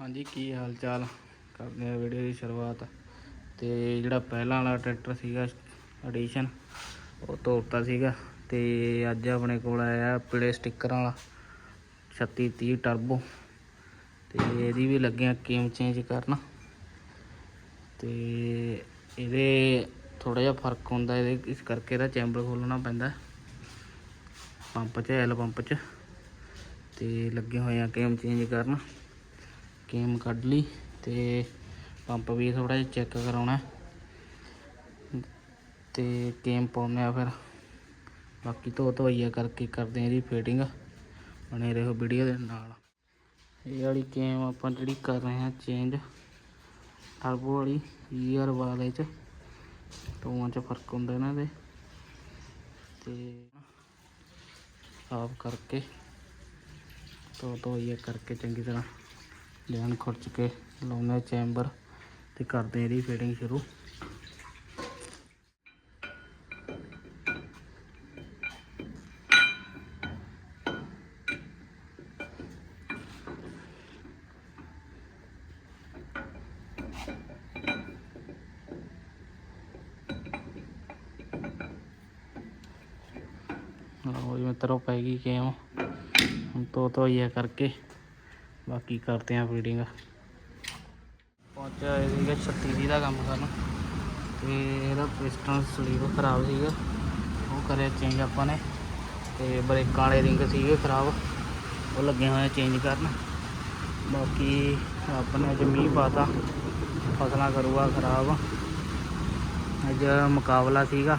ਹਾਂਜੀ, ਕੀ ਹਾਲ ਚਾਲ ਕਰਦੇ ਆ ਵੀਡੀਓ ਦੀ ਸ਼ੁਰੂਆਤ। ਤੇ ਜਿਹੜਾ ਪਹਿਲਾਂ ਵਾਲਾ ਟਰੈਕਟਰ ਸੀਗਾ ਐਡੀਸ਼ਨ ਉਹ ਤੋੜਤਾ ਸੀਗਾ। ਤੇ ਅੱਜ ਆਪਣੇ ਕੋਲ ਆਇਆ ਪੀਲੇ ਸਟicker ਵਾਲਾ 3630 ਟਰਬੋ ਤੇ ਇਹਦੀ ਵੀ ਲੱਗਿਆ ਕੇਮ ਚੇਂਜ ਕਰਨ। ਤੇ ਇਹਦੇ ਥੋੜਾ ਜਿਹਾ ਫ਼ਰਕ ਹੁੰਦਾ, ਇਹਦੇ ਇਸ ਕਰਕੇ ਇਹਦਾ ਚੈਂਬਰ ਖੋਲਣਾ ਪੈਂਦਾ। ਪੰਪ 'ਚ ਐਲ ਪੰਪ 'ਚ। ਤੇ ਲੱਗੇ ਹੋਏ ਆ ਕੇਮ ਚੇਂਜ ਕਰਨ। ਕੇਮ ਕੱਢ ਲਈ ਤੇ ਪੰਪ ਵੀ ਥੋੜਾ ਜਿਹਾ ਚੈੱਕ ਕਰਾਉਣਾ ਹੈ। ਤੇ ਕੇਮ ਪਾਉਂਦੇ ਆ ਫਿਰ। ਬਾਕੀ ਧੋ ਧੋਈਆ ਕਰਕੇ ਕਰਦੇ ਆ ਇਹਦੀ ਫਿਟਿੰਗ ਬਣੇ ਰਹੋ ਵੀਡੀਓ ਦੇ ਨਾਲ। ਇਹ ਵਾਲੀ ਕੇਮ ਆਪਾਂ ਜਿਹੜੀ ਕਰ ਰਹੇ ਹਾਂ ਚੇਂਜ ਟਰਬੋ ਵਾਲੀ ਈਅਰ ਵਾਲੇ ਚ ਟੋਆਂ ਚ ਫ਼ਰਕ ਹੁੰਦਾ ਇਹਨਾਂ ਦੇ। ਤੇ ਸਾਫ਼ ਕਰਕੇ ਧੋ ਧੋਈਆ ਕਰਕੇ ਚੰਗੀ ਤਰ੍ਹਾਂ ਲੈਣ ਖੁਰਚ ਕੇ ਲਾਉਂਦੇ ਚੈਂਬਰ ਤੇ ਕਰਦੇ ਇਹਦੀ ਫਿਟਿੰਗ ਸ਼ੁਰੂ। ਲਓ ਜੀ ਮਿੱਤਰੋ ਪੈ ਗਈ ਗੇਮ ਹੁਣ ਧੋ ਧੋਈਆ ਕਰਕੇ। ਬਾਕੀ ਕਰਦੇ ਆਂ ਫੀਡਿੰਗ ਪਹੁੰਚਿਆ ਇਹ ਸੀਗਾ 36 ਦੀ ਦਾ ਕੰਮ ਕਰਨ। ਤੇ ਇਹਦਾ ਪਿਸਟਨ ਸਲੀਵ ਖਰਾਬ ਸੀਗਾ। ਉਹ ਕਰਿਆ ਚੇਂਜ ਆਪਾਂ ਨੇ। ਤੇ ਬ੍ਰੇਕਾਂ ਵਾਲੇ ਰਿੰਗ ਸੀਗੇ ਖਰਾਬ। ਉਹ ਲੱਗੇ ਹੋਏ ਚੇਂਜ ਕਰਨ। ਬਾਕੀ ਆਪਣੇ ਅੱਜ ਮੀਂਹ ਪਾਤਾ। ਫਸਲਾਂ ਕਰੂਗਾ ਖਰਾਬ। ਅੱਜ ਮੁਕਾਬਲਾ ਸੀਗਾ।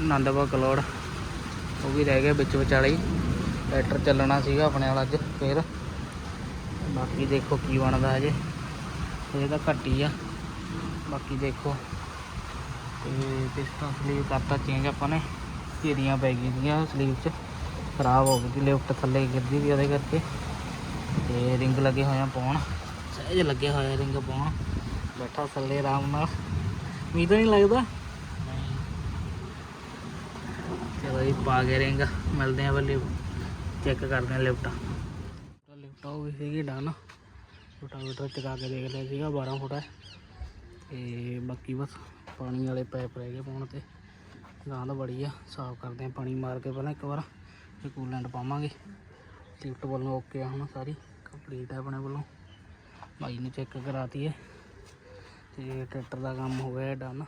ਆਨੰਦਪੁਰ, ਕਲੋੜ। ਉਹ ਵੀ ਰਹਿ ਗਿਆ ਵਿੱਚ ਵਿਚਾਲੇ ਹੀ। ਟਰੈਕਟਰ ਚੱਲਣਾ ਸੀਗਾ ਆਪਣੇ ਵਾਲਾ ਅੱਜ, ਫੇਰ। ਬਾਕੀ ਦੇਖੋ ਕੀ ਬਣਦਾ ਹਜੇ। ਇਹ ਤਾਂ ਘੱਟ ਹੀ ਆ। ਬਾਕੀ ਦੇਖੋ। ਤੇ ਪਿਸਟਨ ਸਲੀਵ ਕਰਤਾ ਚੇਂਜ ਆਪਾਂ ਨੇ। ਘੇਰੀਆਂ ਪੈ ਗਈਆਂ ਸਲੀਵ 'ਚ। ਖਰਾਬ ਹੋ ਗਈ ਸੀ ਲਿਫਟ ਥੱਲੇ ਗਿਰਦੀ ਵੀ ਉਹਦੇ ਕਰਕੇ। ਤੇ ਰਿੰਗ ਲੱਗੇ ਹੋਏ ਆ ਪਾਉਣ। ਸਹਿਜ ਲੱਗੇ ਹੋਇਆ ਰਿੰਗ ਪਾਉਣ। ਬੈਠਾ ਥੱਲੇ ਆਰਾਮ ਨਾਲ। ਮੀਂਹ ਤਾਂ ਨਹੀਂ ਲੱਗਦਾ? ਚਲੋ ਜੀ, ਪਾ ਕੇ ਰਿੰਗ ਮਿਲਦੇ ਆ ਬੱਲੇ ਚੈੱਕ ਕਰਦੇ ਆ ਲਿਫਟਾਂ ਲਿਫਟ ਸੀਗੀ ਡਨ ਰੋਟਾਵੇਟਰ ਚਕਾ ਕੇ ਦੇਖ ਲਿਆ ਸੀਗਾ 12 ਫੁੱਟ ਹੈ ਤੇ ਬਾਕੀ ਬਸ ਪਾਣੀ ਵਾਲੇ ਪਾਈਪ ਰਹਿ ਗਏ ਪਾਉਣ ਤੇ। ਗਾਂਦ ਬੜੀ ਆ, ਸਾਫ਼ ਕਰਦੇ ਆ ਪਾਣੀ ਮਾਰ ਕੇ ਪਹਿਲਾਂ ਇੱਕ ਵਾਰ ਫਿਰ ਕੂਲੈਂਟ ਪਾਵਾਂਗੇ। ਲਿਫਟ ਵੱਲੋਂ ਓਕੇ ਆ ਹੁਣ ਸਾਰੀ ਕੰਪਲੀਟ ਹੈ ਆਪਣੇ ਵੱਲੋਂ। ਬਾਈ ਨੇ ਚੈੱਕ ਕਰਾਤੀ ਹੈ ਤੇ ਟਰੈਕਟਰ ਦਾ ਕੰਮ ਹੋ ਗਿਆ ਡਨ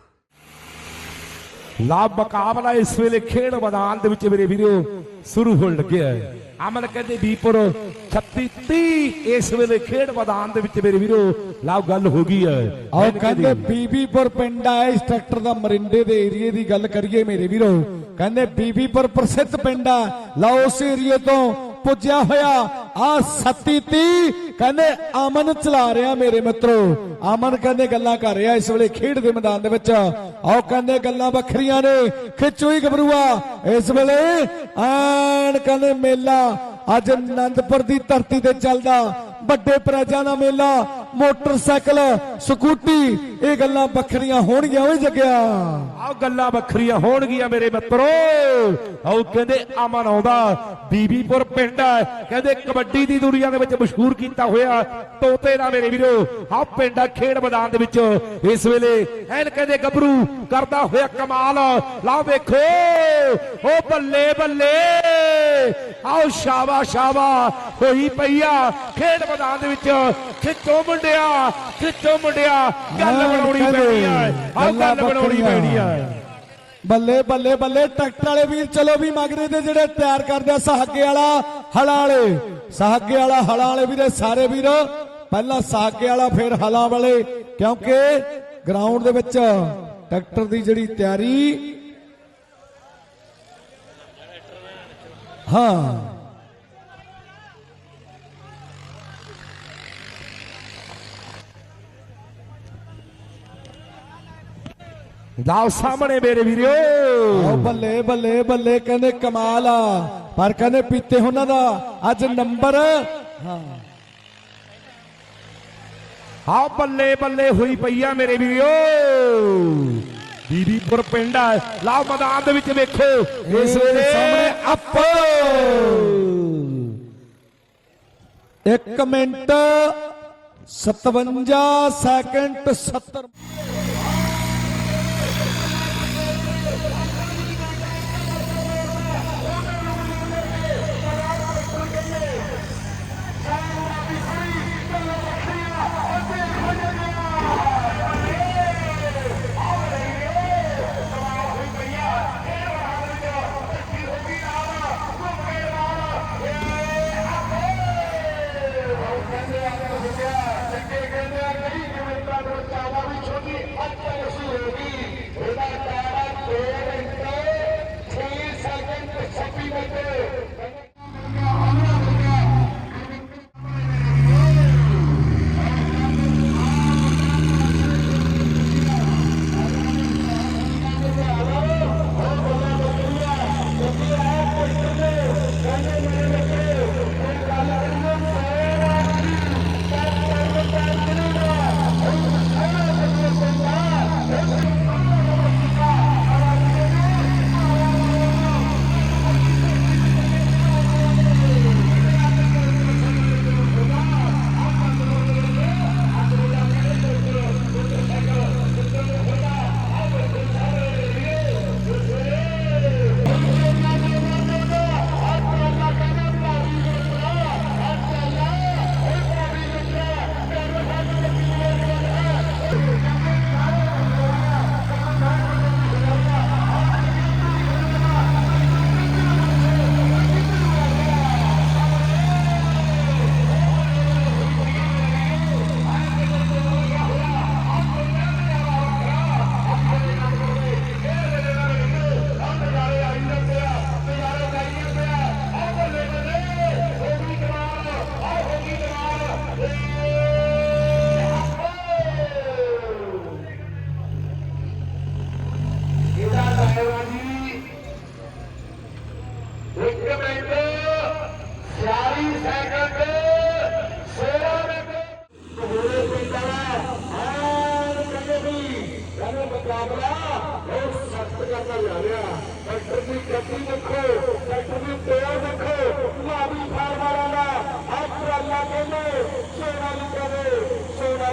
ਲਾ ਮੁਕਾਬਲਾ ਇਸ ਵੇਲੇ ਖੇਡ ਮੈਦਾਨ ਦੇ ਵਿੱਚ ਮੇਰੇ ਵੀਰੋ ਸ਼ੁਰੂ ਹੋਣ ਲੱਗਿਆ ਹੈ। ਅਮਨ ਕਹਿੰਦੇ ਵੀਪੁਰ 36 30 ਇਸ ਵੇਲੇ ਖੇਡ ਮੈਦਾਨ ਦੇ ਵਿੱਚ ਮੇਰੇ ਵੀਰੋ ਲਾ ਗੱਲ ਹੋ ਗਈ ਹੈ। ਆਓ ਕਹਿੰਦੇ ਬੀਬੀਪੁਰ ਪਿੰਡ ਆ ਇਸ ਟਰੈਕਟਰ ਦਾ ਮਰਿੰਡੇ ਦੇ ਏਰੀਏ ਦੀ ਗੱਲ ਕਰੀਏ ਮੇਰੇ ਵੀਰੋ। ਕਹਿੰਦੇ ਬੀਬੀਪੁਰ ਪ੍ਰਸਿੱਧ ਪਿੰਡ ਆ ਲਓ ਉਸ ਏਰੀਏ ਤੋਂ ਪੁੱਜਿਆ ਹੋਇਆ ਆ 3730 ਕਹਿੰਦੇ ਅਮਨ ਚਲਾ ਰਿਹਾ ਮੇਰੇ ਮਿੱਤਰੋ। ਅਮਨ ਕਹਿੰਦੇ ਗੱਲਾਂ ਕਰ ਰਿਹਾ ਇਸ ਵੇਲੇ ਖੇਡ ਦੇ ਮੈਦਾਨ ਦੇ ਵਿੱਚ। ਆਓ ਕਹਿੰਦੇ ਗੱਲਾਂ ਵੱਖਰੀਆਂ ਨੇ। ਖਿੱਚੂਈ ਗਬਰੂਆ ਇਸ ਵੇਲੇ ਆਣ ਕਹਿੰਦੇ ਮੇਲਾ ਅੱਜ ਅਨੰਦਪੁਰ ਦੀ ਧਰਤੀ ਤੇ ਚੱਲਦਾ। ਵੱਡੇ ਪ੍ਰਾਜਾਂ ਦਾ ਮੇਲਾ, ਮੋਟਰਸਾਈਕਲ, ਸਕੂਟੀ ਇਹ ਗੱਲਾਂ ਵੱਖਰੀਆਂ ਹੋਣਗੀਆਂ, ਓਏ ਜੱਗਿਆ। ਆਓ ਗੱਲਾਂ ਵੱਖਰੀਆਂ ਹੋਣਗੀਆਂ ਮੇਰੇ ਮਿੱਤਰੋ। ਆਓ ਕਹਿੰਦੇ ਅਮਨ ਆਉਂਦਾ, ਬੀਬੀਪੁਰ ਪਿੰਡ ਹੈ। ਕਹਿੰਦੇ ਕਬੱਡੀ ਦੀ ਦੁਨੀਆ ਦੇ ਵਿੱਚ ਮਸ਼ਹੂਰ ਕੀਤਾ ਹੋਇਆ ਤੋਤੇ ਦਾ ਮੇਰੇ ਵੀਰੋ। ਆਹ ਪਿੰਡ ਆ ਖੇਡ ਮੈਦਾਨ ਦੇ ਵਿੱਚ। ਇਸ ਵੇਲੇ ਐਨ ਕਹਿੰਦੇ ਗੱਭਰੂ ਕਰਦਾ ਹੋਇਆ ਕਮਾਲ। ਲਾ ਵੇਖੋ ਓ ਬੱਲੇ ਬੱਲੇ। ਆਓ ਸ਼ਾਵਾ ਸ਼ਾਬਾ ਹੋਈ ਪਈਆ ਖੇਡ ਮੈਦਾਨ ਦੇ ਵਿੱਚ। ਖਿੱਚੋ ਮੁੰਡਿਆ ਖਿੱਚੋ ਮੁੰਡਿਆ, ਗੱਲ ਬਣਾਉਣੀ ਪੈਣੀ ਆ ਆਹ ਗੱਲ ਬਣਾਉਣੀ ਪੈਣੀ ਆ ਬੱਲੇ ਬੱਲੇ ਬੱਲੇ ਟਰੈਕਟਰ ਵਾਲੇ ਵੀਰ ਚਲੋ ਵੀ ਮਗਰੇ ਦੇ ਜਿਹੜੇ ਤਿਆਰ ਕਰਦੇ ਸਹਾਗੇ ਵਾਲਾ ਹਲਾਂ ਵਾਲੇ ਸਹਾਗੇ ਵਾਲਾ ਹਲਾਂ ਵਾਲੇ ਵੀਰੇ ਸਾਰੇ ਵੀਰ ਪਹਿਲਾਂ ਸਹਾਗੇ ਵਾਲਾ ਫਿਰ ਹਲਾਂ ਵਾਲੇ ਕਿਉਂਕਿ ਗਰਾਊਂਡ ਦੇ ਵਿੱਚ ਟਰੈਕਟਰ ਦੀ ਜਿਹੜੀ ਤਿਆਰੀ ਹਾਂ ਲਓ ਸਾਹਮਣੇ ਮੇਰੇ ਵੀਰੋ ਆਓ ਬੱਲੇ ਬੱਲੇ ਬੱਲੇ ਕਹਿੰਦੇ ਕਮਾਲ ਆ। ਪਰ ਕਹਿੰਦੇ ਪੀਤੇ ਉਹਨਾਂ ਦਾ ਅੱਜ ਨੰਬਰ। ਹਾਂ। ਆਓ ਬੱਲੇ ਬੱਲੇ ਹੋਈ ਪਈ ਆ ਮੇਰੇ ਵੀਰੋ ਬੀਬੀਪੁਰ ਪਿੰਡ ਆ। ਲਓ ਮੈਦਾਨ ਦੇ ਵਿੱਚ ਵੇਖੋ। ਇਸ ਵੇਲੇ ਸਾਹਮਣੇ ਅੱਪ 1 ਮਿੰਟ 57 ਸੈਕਿੰਡ 70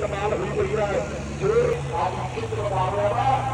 कमाल हुई पई आहे जो आपकी प्रभाव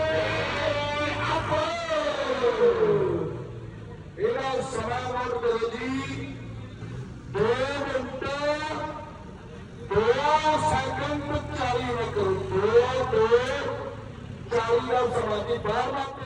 ਸਵਾ ਵੋਟ ਕਰੋ ਜੀ। 2 ਮਿੰਟ 2 ਸੈਕਿੰਡ 40 ਨਾ ਕਰੋ। 2 2 40 ਦਾ ਸਵਾ ਜੀ। ਬਾਹਰ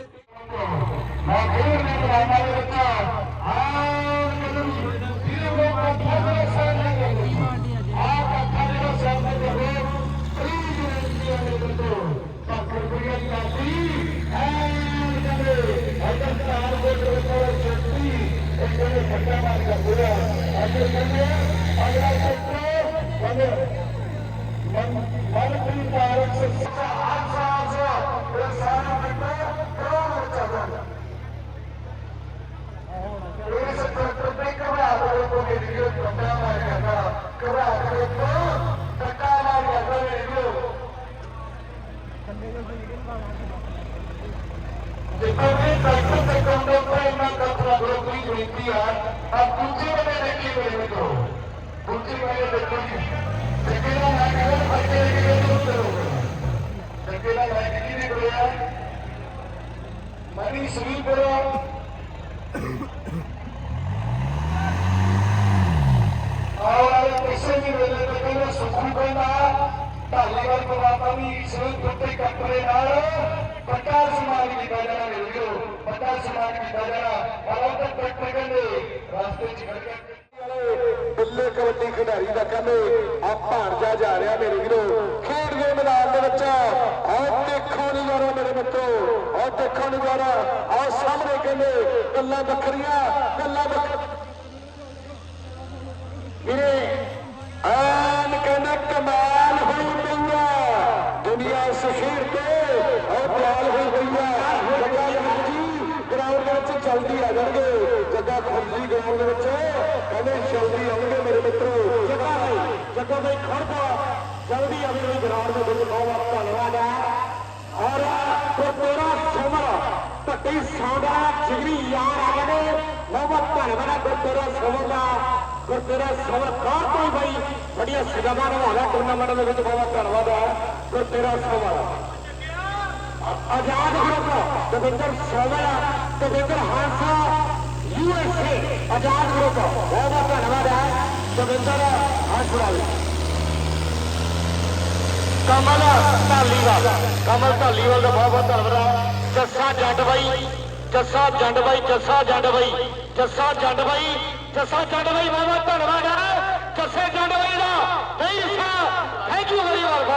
ਦੇਖੋ ਕਿ ਸਾਈਕਲ ਤੇ ਕੰਦੇ ਕੋਈ ਨਾ ਕਪੜਾ ਬਰੋਕਰੀ ਜੁੜੀ ਆ ਬੰਦੇ ਦੇਖੀ ਮੇਰੇ ਮਿੱਤਰੋ ਦੇਖੋ ਜੀ ਜਿੱਕੇ ਦਾ ਮੈਂ ਕਹਿੰਦਾ ਫਰਕੇ ਦੇ ਕੇ ਕਿਉਂ ਕਰੋ ਜਿੱਕੇ ਦਾ ਮੈਂ ਕਿਹਦੀ ਨਹੀਂ ਬੋਲਿਆ ਮਨੀ ਸ੍ਰੀਪੁਰ ਆਉਣ ਵਾਲੇ ਕਿਸੇ ਵੀ ਵੇਲੇ ਤੇ ਕਹਿੰਦੇ ਸੁਖੂ ਕਹਿੰਦਾ ਢਾਲੀਵਾਲ ਪਰਮਾਤਮਾ ਵੀ ਇਸ ਦੁੱਤੇ ਕੱਪੜੇ ਨਾਲ ਵੱਡਾ ਸਮਾਨ ਕੀਤਾ ਜਾਣਾ ਮੇਰੇ ਵੀਰੋ ਵੱਡਾ ਸਮਾਨ ਕੀਤਾ ਜਾਣਾ ਪਰ ਤਾਂ ਟਰੈਕਟਰ ਕਹਿੰਦੇ ਰਸਤੇ 'ਚ ਖੜ ਕੇ ਕਬੱਡੀ ਖਿਡਾਰੀ ਦਾ ਕਹਿੰਦੇ ਆ ਭਾਣਜਾ ਜਾ ਰਿਹਾ ਮੇਰੇ ਵੀਰੋ। ਖੇਡ ਦੇ ਮੈਦਾਨ ਦੇ ਵਿੱਚ। ਆਹ ਦੇਖੋ ਨਜ਼ਾਰਾ ਮੇਰੇ ਮਿੱਤਰੋ। ਆਹ ਦੇਖੋ ਨਜ਼ਾਰਾ। ਆਹ ਸਾਹਮਣੇ ਕਹਿੰਦੇ, ਗੱਲਾਂ ਵੱਖਰੀਆਂ ਗੱਲਾਂ ਵੱਖਰੀਆਂ ਵੀਰੇ ਆਨ ਕਹਿੰਦਾ ਕਮਾਲ ਹੋਈ ਪਈ ਆ। ਦੁਨੀਆ ਸਖੀਰ ਤੇ ਉਹ ਕਮਾਲ ਹੋਈ ਪਈ ਆ। ਜੱਗਾ ਜੀ ਗਰਾਊਂਡ ਦੇ ਵਿੱਚ ਜਲਦੀ ਆ ਜਾਣਗੇ। ਜੱਗਾ ਖੁੱਲੀ ਗਰਾਊਂਡ ਦੇ ਵਿੱਚ। ਕਹਿੰਦੇ ਜਲਦੀ ਆਉਣਗੇ ਮੇਰੇ ਮਿੱਤਰੋ। ਜੱਗਾ ਭਾਈ ਜੱਗਾ ਭਾਈ ਖੜਦਾ ਜਲਦੀ ਆਵੇ ਗਰਾਊਂਡ ਦੇ ਵਿੱਚ ਬਹੁਤ ਬਹੁਤ ਧੰਨਵਾਦ ਆ ਔਰ ਗੁਰਦੁਆਰਾ ਸਮਰ ਭੱਟੀ ਸੌਦਾ ਜਿਗਰੀ ਯਾਰ ਆ ਗਏ ਨੇ। ਬਹੁਤ ਧੰਨਵਾਦ ਹੈ ਗੁਰਦੁਆਰਾ ਸਮਰ ਦਾ। ਗੁਰਦੁਆਰਾ ਸਮਰ ਕਾਰ ਕੋਈ ਬਾਈ? ਬੜੀਆਂ ਸਜ਼ਾਵਾਂ ਨਿਭਾਉਂਦਾ ਟੂਰਨਾਮੈਂਟ ਦੇ ਵਿੱਚ ਬਹੁਤ ਧੰਨਵਾਦ ਆ Gurdwara Samar Azad group Davinder Somal Davinder Hansa USA Azad group ਬਹੁਤ ਬਹੁਤ ਧੰਨਵਾਦ ਹੈ ਦਵਿੰਦਰ ਹਾਂਸਾ ਕਮਲ ਢਾਲੀਵਾਲ ਕਮਲ ਢਾਲੀਵਾਲ ਦਾ ਬਹੁਤ ਬਹੁਤ ਧੰਨਵਾਦ। ਜੱਸਾ ਜੱਟ ਬਾਈ, ਜੱਸਾ ਜੰਡ ਬਾਈ, ਜੱਸਾ ਜੰਡ ਬਾਈ ਜੱਸਾ ਜੰਡ ਬਾਈ ਜੱਸਾ ਜੰਡ ਬਾਈ ਬਹੁਤ ਬਹੁਤ ਧੰਨਵਾਦ ਜੱਸੇ ਜੰਡ ਬਾਈ ਦਾ। ਨਹੀਂ ਸਾ ਥੈਂਕ ਯੂ ਵੈਰੀ ਮਚ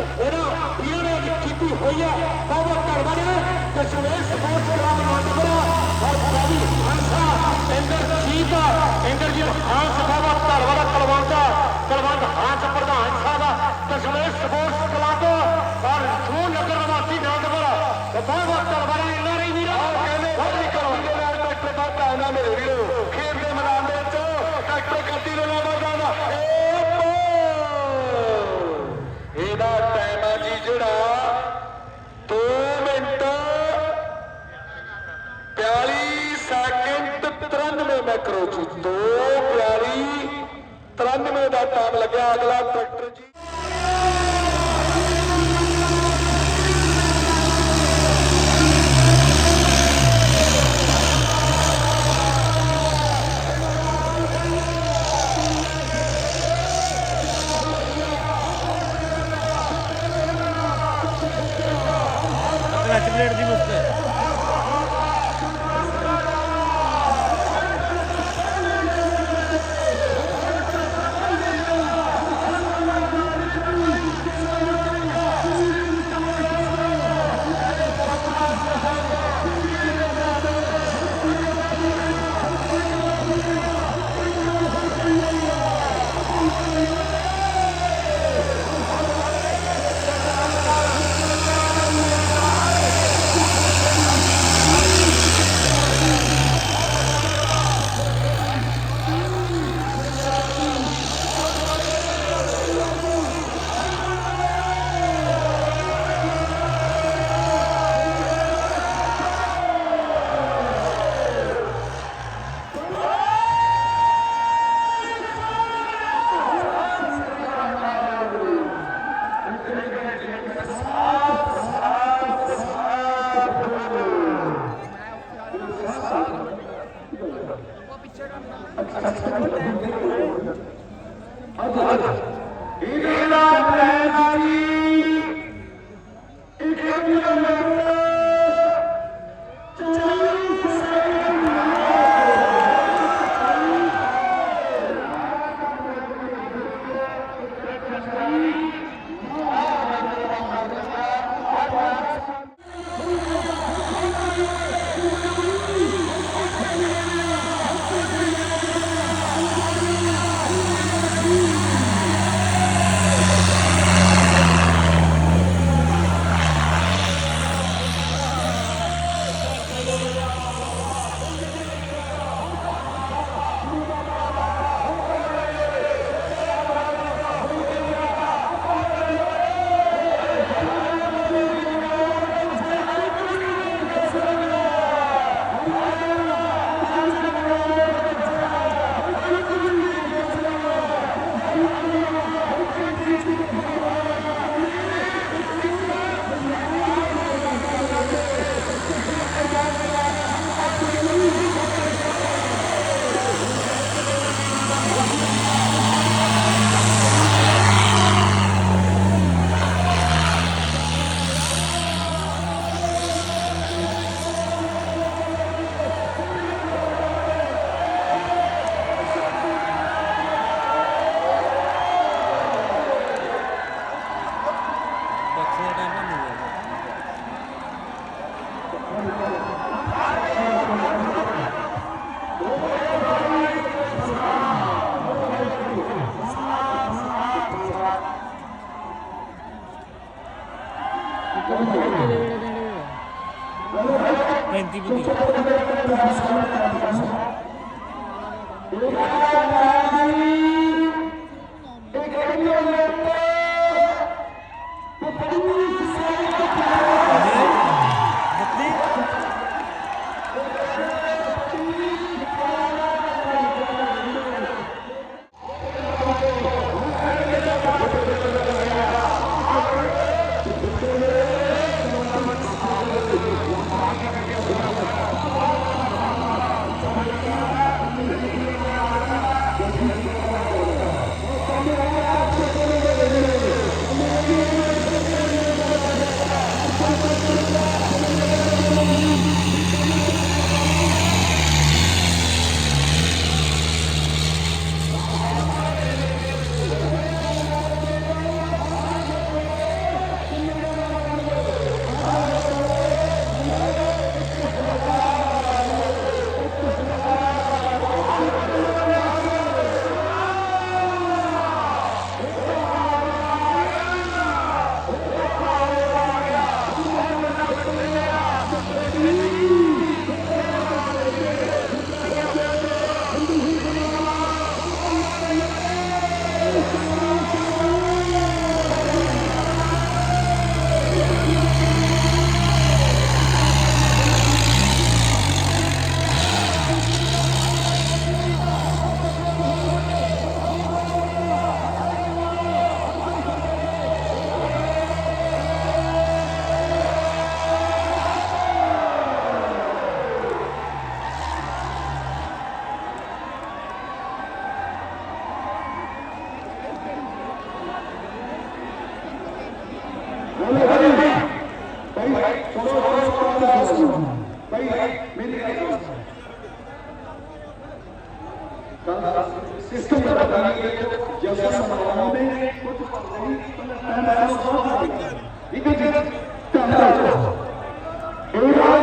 ਇਹਨਾਂ ਪੀਰਾਂ ਨੇ ਕੀਤੀ ਹੋਈ ਹੈ। ਪਾਵਰ ਕਰਵਾ ਨੇ ਕਸ਼ਮੀਰ ਸਪੋਰਟਸ ਕਲੱਬ ਨਾਟਪੁਰਾ ਔਰ ਸਾਡੀ ਹੰਸਾ ਇੰਦਰ ਜੀਤ ਇੰਦਰ ਜੀ ਹਾਂ ਸਭਾਵਾ ਧਰਵਾ ਦਾ ਕਲਵੰਤ ਕਲਵੰਤ ਹਾਂ ਪ੍ਰਧਾਨ ਸਾਹਿਬ ਕਸ਼ਮੀਰ ਸਪੋਰਟਸ ਕਲੱਬ ਔਰ ਜੋ ਨਗਰ ਨਿਵਾਸੀ ਨਾਟਪੁਰਾ ਸਭਾਵਾ ਧਰਵਾ ਨੇ ਇਹਨਾਂ ਰਹੀ ਵੀਰ। ਕਹਿੰਦੇ ਫੜੀ ਕਰੋ ਨਾਲ ਟਰੈਕਟਰ ਦਾ ਕਾਇਨਾ ਮੇਰੇ ਵੀਰੋ। ਖੇਡ ਦੇ ਮੈਦਾਨ ਦੇ ਵਿੱਚ ਟਰੈਕਟਰ ਗੱਡੀ ਦੇ ਨਾਲ 2 ਮਿੰਟ। 42 ਸੈਕਿੰਡ 93 ਮੈਕਰੋ ਜੀ। 2 42 93 ਦਾ ਟਾਈਮ ਲੱਗਿਆ। ਅਗਲਾ ਟਰੈਕਟਰ ਜੀ। ਅੱਜ ਅੱਜ ਇਹਦਾ ਪਲਾਨ ਸੀ 랜디브디.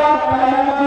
¡Gracias!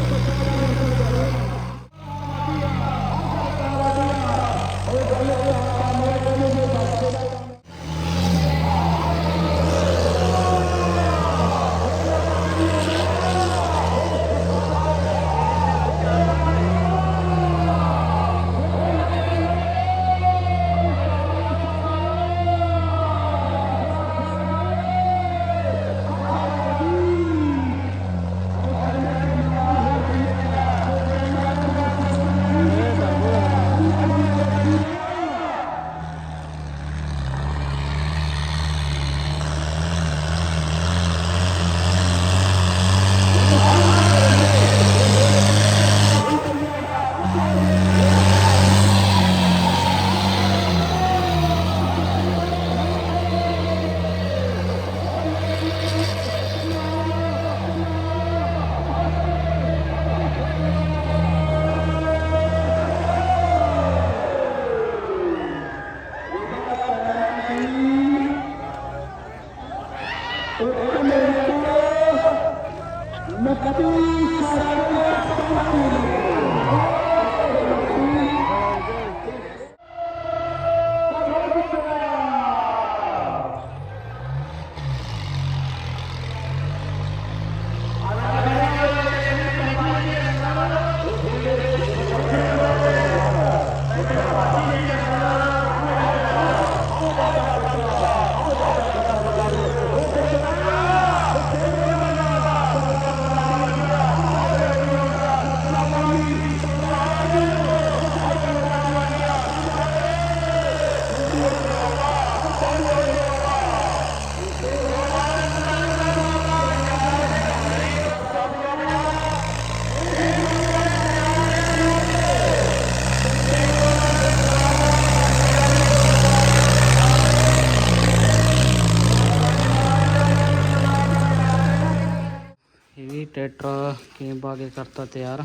ਟਰੈਕਟਰ ਕੀਮ ਪਾ ਕੇ ਕਰਤਾ ਤਿਆਰ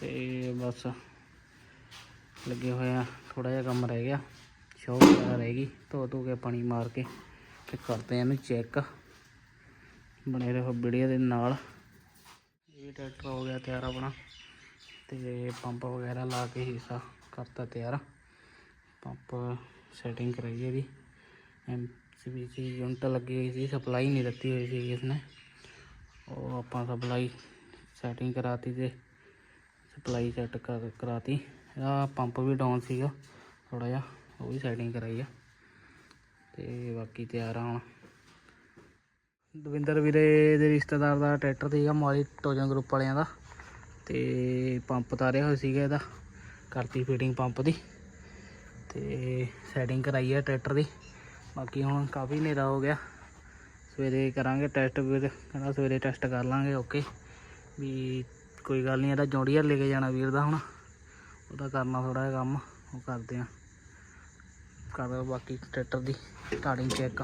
ਤੇ ਬਸ ਲੱਗੇ ਹੋਏ ਆ ਥੋੜਾ ਜਿਹਾ ਕੰਮ ਰਹਿ ਗਿਆ ਸ਼ੌਪ ਵਗੈਰਾ ਰਹਿ ਗਈ, ਧੋ ਧੋ ਕੇ ਪਾਣੀ ਮਾਰ ਕੇ ਤੇ ਕਰਦੇ ਆ ਇਹਨੂੰ ਚੈੱਕ ਬਣੇ ਰਹੋ ਵੀਡੀਓ ਦੇ ਨਾਲ। ਇਹ ਟਰੈਕਟਰ ਹੋ ਗਿਆ ਤਿਆਰ ਆਪਣਾ ਤੇ ਪੰਪ ਵਗੈਰਾ ਲਾ ਕੇ ਹਿੱਸਾ ਕਰਤਾ ਤਿਆਰ। ਪੰਪ ਸੈਟਿੰਗ ਕਰਾਈ ਹੈ ਇਹਦੀ। ਸੀ ਯੂਨਿਟ ਲੱਗੀ ਹੋਈ ਸੀ ਸਪਲਾਈ ਨਹੀਂ ਦਿੱਤੀ ਹੋਈ ਸੀ ਇਸਨੇ ਉਹ ਆਪਾਂ ਸਪਲਾਈ ਸੈਟਿੰਗ ਕਰਾਤੀ ਤੇ ਸਪਲਾਈ ਸੈੱਟ ਕਰ ਕਰਾਤੀ। ਇਹਦਾ ਪੰਪ ਵੀ ਡਾਊਨ ਸੀਗਾ ਥੋੜਾ ਜਿਹਾ, ਉਹ ਵੀ ਸੈਟਿੰਗ ਕਰਾਈ ਆ। ਤੇ ਬਾਕੀ ਤਿਆਰ ਆ ਹੁਣ। ਦਵਿੰਦਰ ਵੀਰੇ ਦੇ ਰਿਸ਼ਤੇਦਾਰ ਦਾ ਟਰੈਕਟਰ ਸੀਗਾ, ਮੋਹਾਲੀ ਟੋਜਨ ਗਰੁੱਪ ਵਾਲਿਆਂ ਦਾ। ਤੇ ਪੰਪ ਤਾਰਿਆ ਹੋਇਆ ਸੀਗਾ ਇਹਦਾ, ਕਰਤੀ ਫਿਟਿੰਗ ਪੰਪ ਦੀ। ਤੇ ਸੈਟਿੰਗ ਕਰਾਈ ਹੈ ਟਰੈਕਟਰ ਦੀ। ਬਾਕੀ ਹੁਣ ਕਾਫੀ ਹਨੇਰਾ ਹੋ ਗਿਆ। ਸਵੇਰੇ ਕਰਾਂਗੇ ਟੈਸਟ ਵੀਰ ਕਹਿੰਦਾ ਸਵੇਰੇ ਟੈਸਟ ਕਰ ਲਾਂਗੇ ਓਕੇ ਵੀ ਕੋਈ ਗੱਲ ਨਹੀਂ ਇਹਦਾ ਜੌਂਡੀਅਰ ਲੈ ਕੇ ਜਾਣਾ ਵੀਰ ਦਾ ਹੁਣ। ਉਹਦਾ ਕਰਨਾ ਥੋੜਾ ਜਿਹਾ ਕੰਮ, ਉਹ ਕਰਦੇ ਆ। ਕਰ ਬਾਕੀ ਟਰੈਕਟਰ ਦੀ ਸਟਾਰਟਿੰਗ ਚੈੱਕ